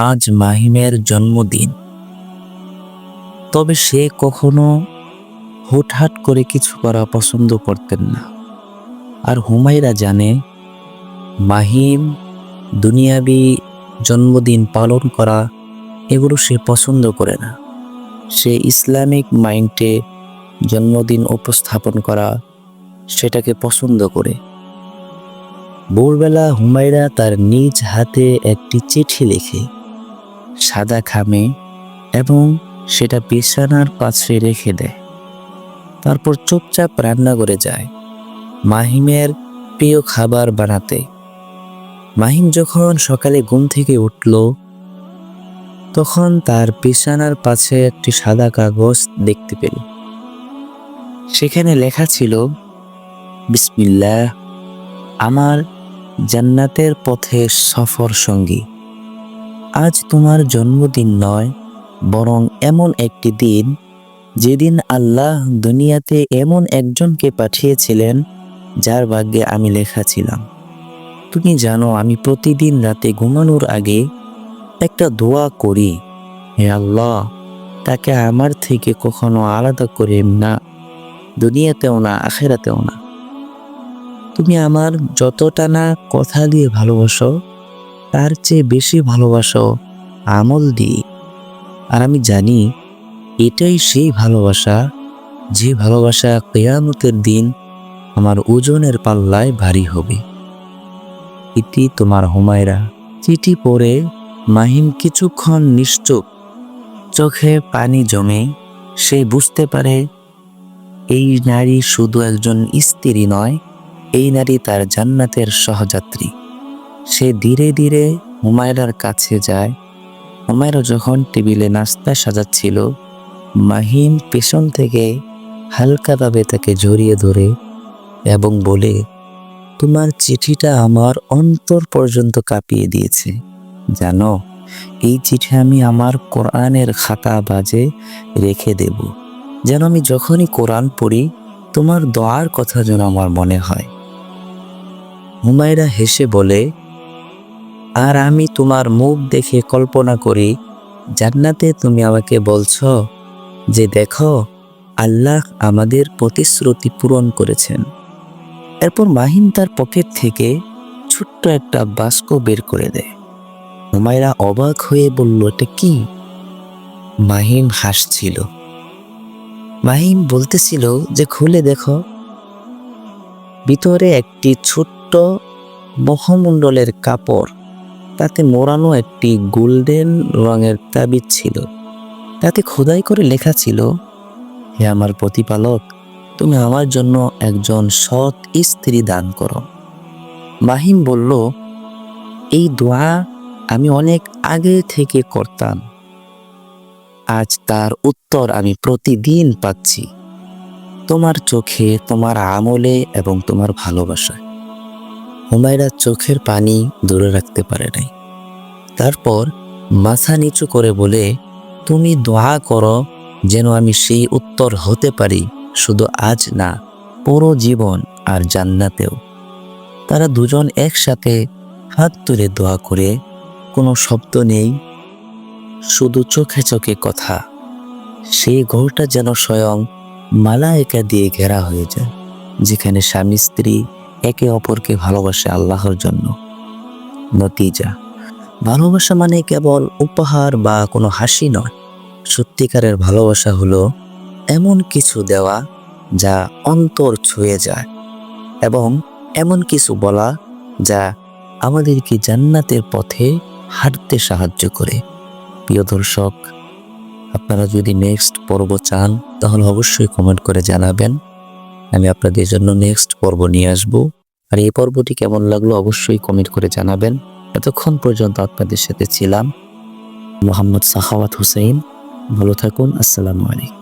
আজ মাহিমের জন্মদিন। তবে সে কখনো হুটহাট করে কিছু করা পছন্দ করতেন না। আর হুমায়রা জানে, মাহিম দুনিয়াবি জন্মদিন পালন করা এগুলো সে পছন্দ করে না। সে ইসলামিক মাইন্ডে জন্মদিন উপস্থাপন করা সেটাকে পছন্দ করে। ভোরবেলা হুমায়রা তার নিজ হাতে একটি চিঠি লেখে। সাদা খামে এবং সেটা বিছানার পাশে রেখে দেয়। তারপর চুপচাপ রান্না করে যায়। মাহিমের প্রিয় খাবার বানাতে। মাহিম যখন সকালে ঘুম থেকে উঠল, তখন তার বিছানার পাশে একটি সাদা কাগজ দেখতে পেল। সেখানে লেখা ছিল, বিসমিল্লাহ, আমার জান্নাতের পথে সফর সঙ্গী আজ তোমার জন্মদিন নয়, বরং এমন একটি দিন, যেদিন আল্লাহ দুনিয়াতে এমন একজনকে পাঠিয়েছিলেন, যার ভাগ্যে আমি লেখা ছিলাম। তুমি জানো, আমি প্রতিদিন রাতে ঘুমানোর আগে একটা দোয়া করি, হে আল্লাহ, তাকে আমার থেকে কখনো আলাদা করে না, দুনিয়াতেও না, আখেরাতেও না। তুমি আমার যতটা না কথা দিয়ে ভালোবাসো তার চেয়ে বেশি ভালোবাসো আমল দিয়ে। আর আমি জানি, এটাই সেই ভালোবাসা, যে ভালোবাসা কেয়ামতের দিন আমার ওজনের পাল্লায় ভারী হবে। ইতি তোমার হুমায়রা। চিঠি পড়ে মাহিম কিছুক্ষণ নিশ্চুপ। চোখে পানি জমে, সে বুঝতে পারে, এই নারী শুধু একজন স্ত্রী নয়, এই নারী তার জান্নাতের সহযাত্রী। সে ধীরে ধীরে হুমায়রার কাছে যায়। হুমায়রা যখন টেবিলে নাস্তা সাজাচ্ছিল, মাহিম পেছন থেকে হালকাভাবে তাকে জড়িয়ে ধরে এবং বলে, তোমার চিঠিটা আমার অন্তর পর্যন্ত কাঁপিয়ে দিয়েছে। জানো, এই চিঠি আমি আমার কোরআনের খাতা বাজে রেখে দেব। যেন আমি যখনই কোরআন পড়ি, তোমার দোয়ার কথা যেন আমার মনে হয়। হুমায়রা হেসে বলে আর আমি তোমার মুখ দেখে কল্পনা করি, জান্নাতে তুমি আমাকে বলছো যে দেখো, আল্লাহ আমাদের প্রতিশ্রুতি পূরণ করেছেন। এরপর মাহিম তার পকেট থেকে ছোট্ট একটা বাস্ক বের করে দেয়। হুমায়রা অবাক হয়ে বলল, এটা কি? মাহিম হাসছিল। মাহিম বলতেছিল যে, খুলে দেখো। ভিতরে একটি ছোট্ট মহমণ্ডলের কাপড় তাতে মোড়ানো একটি গোল্ডেন রঙের তাবিজ ছিল। তাতে খোদাই করে লেখা ছিল, হে আমার প্রতিপালক, তুমি আমার জন্য একজন সৎ স্ত্রী দান করো। মাহিম বলল, এই দোয়া আমি অনেক আগে থেকে করতাম। আজ তার উত্তর আমি প্রতিদিন পাচ্ছি। তোমার চোখে তোমার আমলে এবং তোমার ভালোবাসায়। হুমায়রা চোখের পানি দূরে রাখতে পারে নাই। তারপর মাথা নিচু করে বলে, তুমি দোয়া করো যেন আমি সেই উত্তর হতে পারি, শুধু আজ না, পুরো জীবন আর জান্নাতেও। তারা দুজন একসাথে হাত তুলে দোয়া করে, কোনো শব্দ নেই, শুধু চোখে চোখে কথা। সেই ঘরটা যেন স্বয়ং মালায়েকা দিয়ে ঘেরা হয়ে যায়, যেখানে স্বামী স্ত্রী একে অপরকে ভালোবাসে আল্লাহর জন্য। নতিজা। ভালোবাসা মানে কেবল উপহার বা কোনো হাসি নয়। সত্যিকারের ভালোবাসা হলো এমন কিছু দেওয়া যা অন্তর ছুঁয়ে যায় এবং এমন কিছু বলা যা আমাদেরকে জান্নাতের পথে হাঁটতে সাহায্য করে। প্রিয় দর্শক, আপনারা যদি নেক্সট পর্ব চান, তাহলে অবশ্যই কমেন্ট করে জানাবেন। আমি আপনাদের জন্য নেক্সট পর্ব নিয়ে আসব। আর এই পর্বটি কেমন লাগল অবশ্যই কমেন্ট করে জানাবেন। এতক্ষণ পর্যন্ত আপনাদের সাথে ছিলাম মোহাম্মদ সাহাওয়াত হুসাইন। ভালো থাকুন, আসসালামু আলাইকুম।